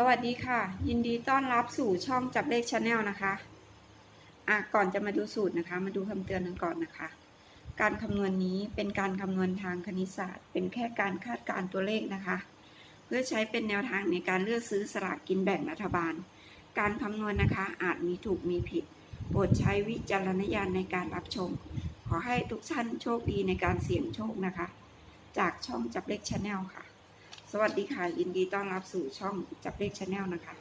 สวัสดีค่ะ ยินดีต้อนรับสู่ช่องจับเลขชาแนลนะคะอะก่อนจะมาดูสูตรนะคะ มาดูคำเตือนกันก่อนนะคะ การคำนวณนี้เป็นการคำนวณทางคณิตศาสตร์ เป็นแค่การคาดการ์ตัวเลขนะคะ เพื่อใช้เป็นแนวทางในการเลือกซื้อสลากกินแบ่งรัฐบาล การคำนวณนะคะ อาจมีถูกมีผิดโปรดใช้วิจารณญาณในการรับชม ขอให้ทุกท่านโชคดีในการเสี่ยงโชคนะคะ จากช่องจับเลขชาแนลค่ะ สวัสดีค่ะ ยินดีต้อนรับสู่ช่องจับเลขชาแนลนะคะ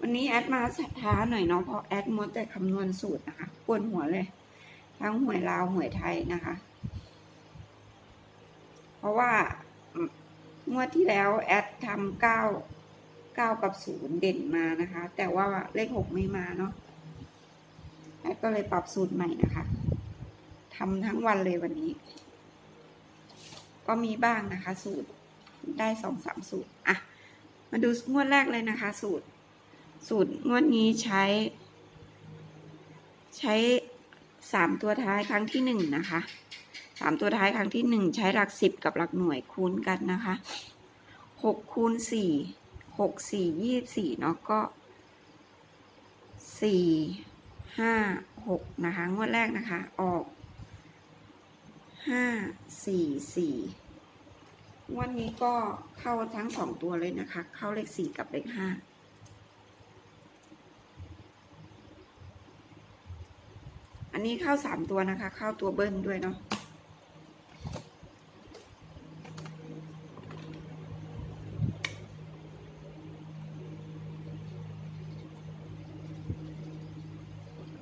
วันนี้แอดมาช้าหน่อยเนาะเพราะแอดมัวแต่คำนวณสูตรนะคะปวดหัวเลย ทั้งหวยลาวหวยไทยนะคะ เพราะว่าอืมงวดที่แล้วแอดทำเก้าเก้ากับศูนย์เด่นมานะคะ แต่ว่าเลขหกไม่มาเนาะแอดก็เลยปรับสูตรใหม่นะคะทำทั้งวันเลยวันนี้ ก็มีบ้างนะคะ สูตร ได้สองสามสูตรอะมาดูงวดแรกเลยนะคะ สูตร สูตรงวดนี้ใช้ ใช้สามตัวท้ายครั้งที่หนึ่งนะคะสามตัวท้ายครั้งที่หนึ่งใช้หลักสิบกับหลักหน่วยคูณกันนะคะหกคูณสี่หกสี่ยี่สี่เนาะก็สี่ห้าหกนะคะ งวดแรกนะคะ ออกห้าสี่สี่ วันนี้ก็เข้าทั้งสองตัวเลยนะคะ เข้าเลขสี่กับเลขห้าอันนี้เข้าสามตัวนะคะ เข้าตัวเบิ้ลด้วยเนาะ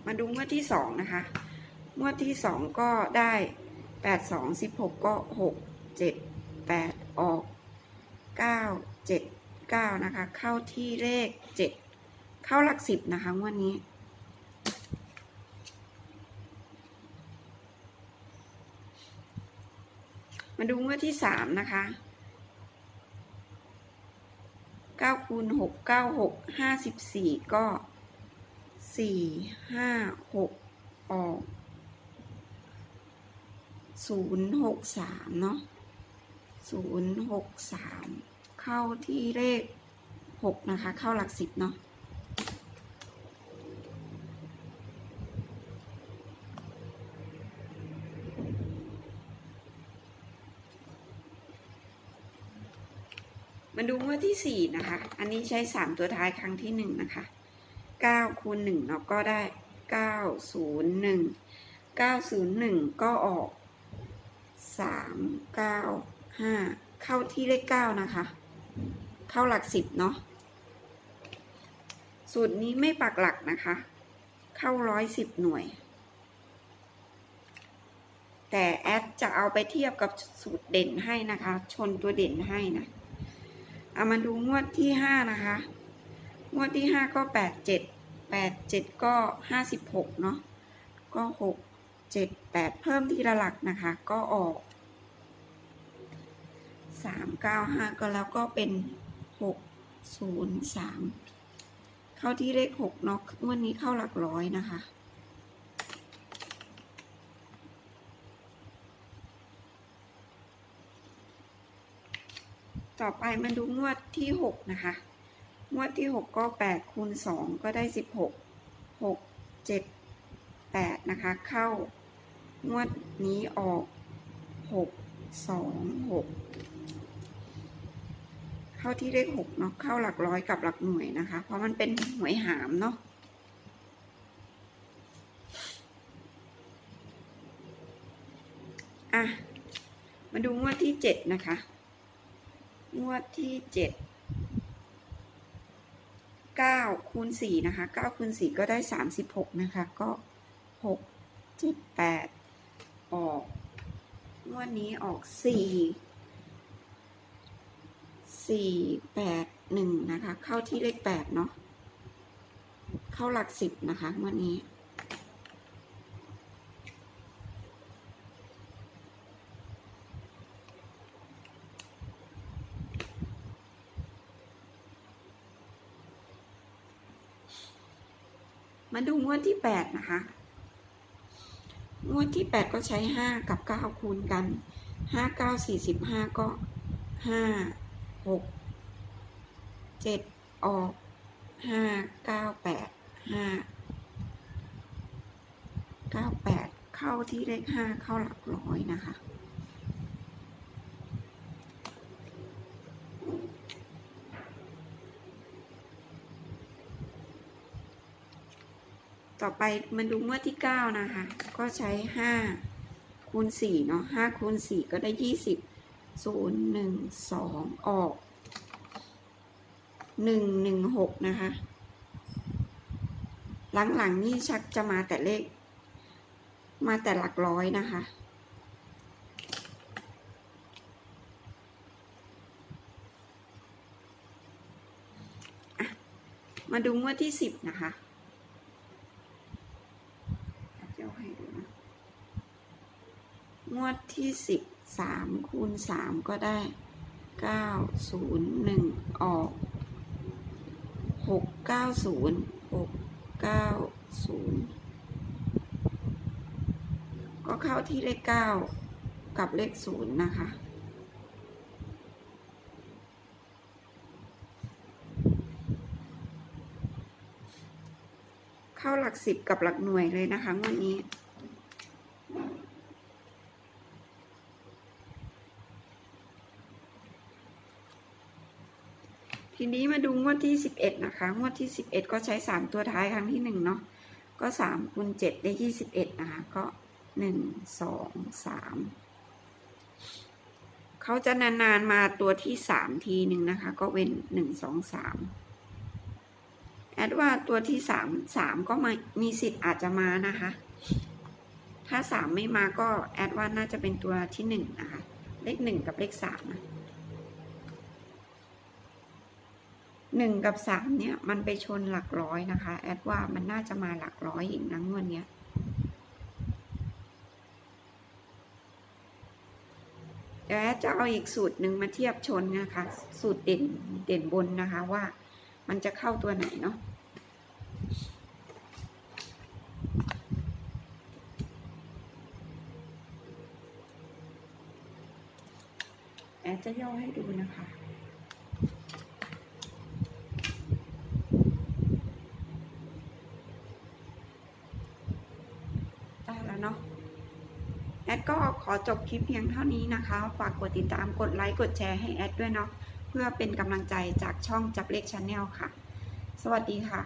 มาดูงวดที่สองนะคะ งวดที่สองก็ได้แปดสองสิบหกก็หกเจ็ด แปดออกเก้าเจ็ดเก้านะคะ เข้าที่เลขเจ็ดเข้าหลักสิบนะคะงวันนี้มาดูงวดที่สามนะคะเก้าคูณหกเก้าหกห้าสิบสี่ก็สี่ห้าหกออกศูนย์หกสามเนาะ ศูนย์หกสามเข้าที่เลขหกนะคะ เข้าหลักสิบเนาะมาดูงวดที่สี่นะคะ อันนี้ใช้สามตัวท้ายครั้งที่หนึ่งนะคะเก้าคูณหนึ่งเนาะก็ได้เก้าศูนย์หนึ่งเก้าศูนย์หนึ่งก็ออกสามเก้า ห้าเข้าที่เลขเก้านะคะ เข้าหลักสิบเนาะสูตรนี้ไม่ปักหลักนะคะ เข้าร้อยสิบหน่วย แต่แอดจะเอาไปเทียบกับสูตรเด่นให้นะคะ ชนตัวเด่นให้นะเอามาดูงวดที่ห้านะคะ งวดที่ห้าก็แปดเจ็ดแปดเจ็ดก็ห้าสิบหกเนาะก็หกเจ็ดแปดเพิ่มทีละหลักนะคะ ก็ออก สามเก้าห้าก็แล้วก็เป็นหกศูนย์สามเข้าที่เลขหกเนาะวันนี้เข้าหลักร้อยนะคะ ต่อไปมาดูงวดที่หกนะคะ งวดที่หกก็แปดคูณสองก็ได้สิบหกหกเจ็ดแปดนะคะ เข้างวดนี้ออกหกสองหก เข้าที่เลขหกเนาะเข้าหลักร้อยกับหลักหน่วยนะคะ เพราะมันเป็นหวยหามเนาะอะมาดูงวดที่เจ็ดนะคะ งวดที่เจ็ดเก้าคูณสี่นะคะเก้าคูณสี่ก็ได้สามสิบหกนะคะ ก็หกเจ็ดแปดออก งวดนี้ออกสี่ สี่แปดหนึ่งนะคะ เข้าที่เลขแปดเนาะเข้าหลักสิบนะคะวันนี้มาดูงวดที่แปดนะคะ งวดที่แปดก็ใช้ห้ากับเก้าคูณกันห้าเก้าสี่สิบห้าก็ห้า หกเจ็ดออกห้าเก้าแปดห้าเก้าแปดเข้าที่เลขห้าเข้าหลักร้อยนะคะต่อไปมาดูงวดที่เก้านะคะ ก็ใช้ห้าคูณสี่เนาะห้าคูณสี่ก็ได้ยี่สิบ ศูนย์หนึ่งสองออกหนึ่งหนึ่งหกนะคะ หลังๆนี่ชักจะมาแต่เลข มาแต่หลักร้อยนะคะ มาดูงวดที่สิบนะคะงวดที่สิบ สามคูณสามก็ได้เก้าศูนย์หนึ่งออกหกเก้าศูนย์หกเก้าศูนย์ก็เข้าที่เลขเก้ากับเลขศูนย์นะคะเข้าหลักสิบกับหลักหน่วยเลยนะคะงวดนี้ ทีนี้มาดูงวดที่สิบเอ็ดนะคะ งวดที่สิบเอ็ดก็ใช้สามตัวท้ายครั้งที่หนึ่งเนาะ ก็สามคูณเจ็ดได้ยี่สิบเอ็ดนะคะ ก็หนึ่งสองสามเขาจะนานๆมาตัวที่สามทีหนึ่งนะคะ ก็เว้นหนึ่งสองสามแอดว่าตัวที่สามสามก็มามีสิทธิ์อาจจะมานะคะ ถ้าสามไม่มาก็แอดว่าน่าจะเป็นตัวที่หนึ่งนะคะ เลขหนึ่งกับเลขสามนะ หนึ่งกับสามเนี่ย มันไปชนหลักร้อยนะคะ แอดว่ามันน่าจะมาหลักร้อยอีกนะงวดเนี้ยเดี๋ยวแอดจะเอาอีกสูตรหนึ่งมาเทียบชนนะคะ สูตรเด่นเด่นบนนะคะว่ามันจะเข้าตัวไหนเนาะแอดจะย่อให้ดูนะคะ แล้วเนาะแอดก็ขอจบคลิปเพียงเท่านี้นะคะ ฝากกดติดตามกดไลค์กดแชร์ให้แอดด้วยเนาะเพื่อเป็นกำลังใจจากช่องจับเลขชาแนลค่ะ สวัสดีค่ะ